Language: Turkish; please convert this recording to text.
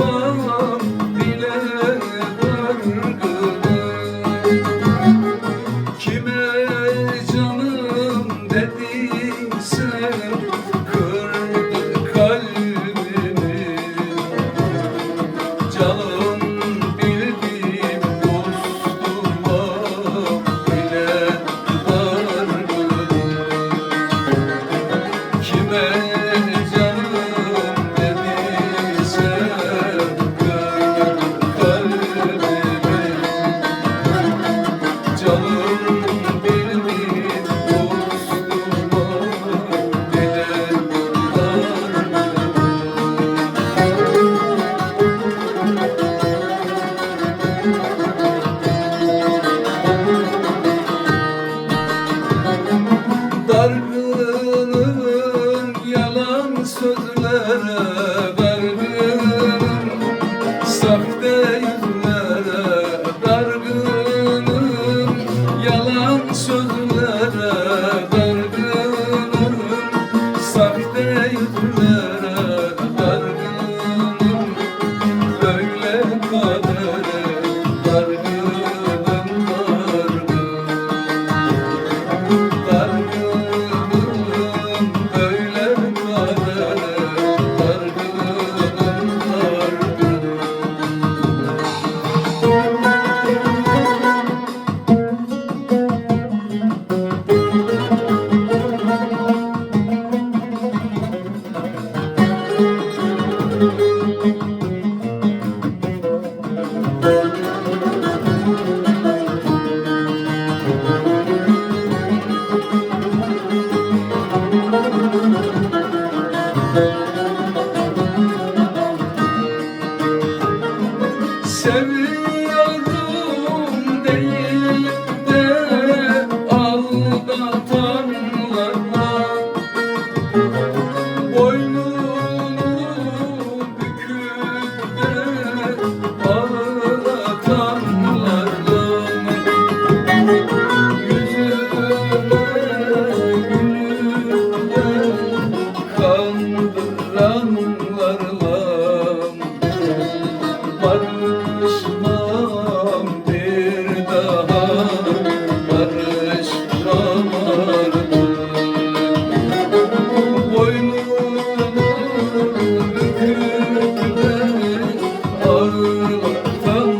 world. barışmam bir daha barışmalardım Boynumu büküp de ağırlıktan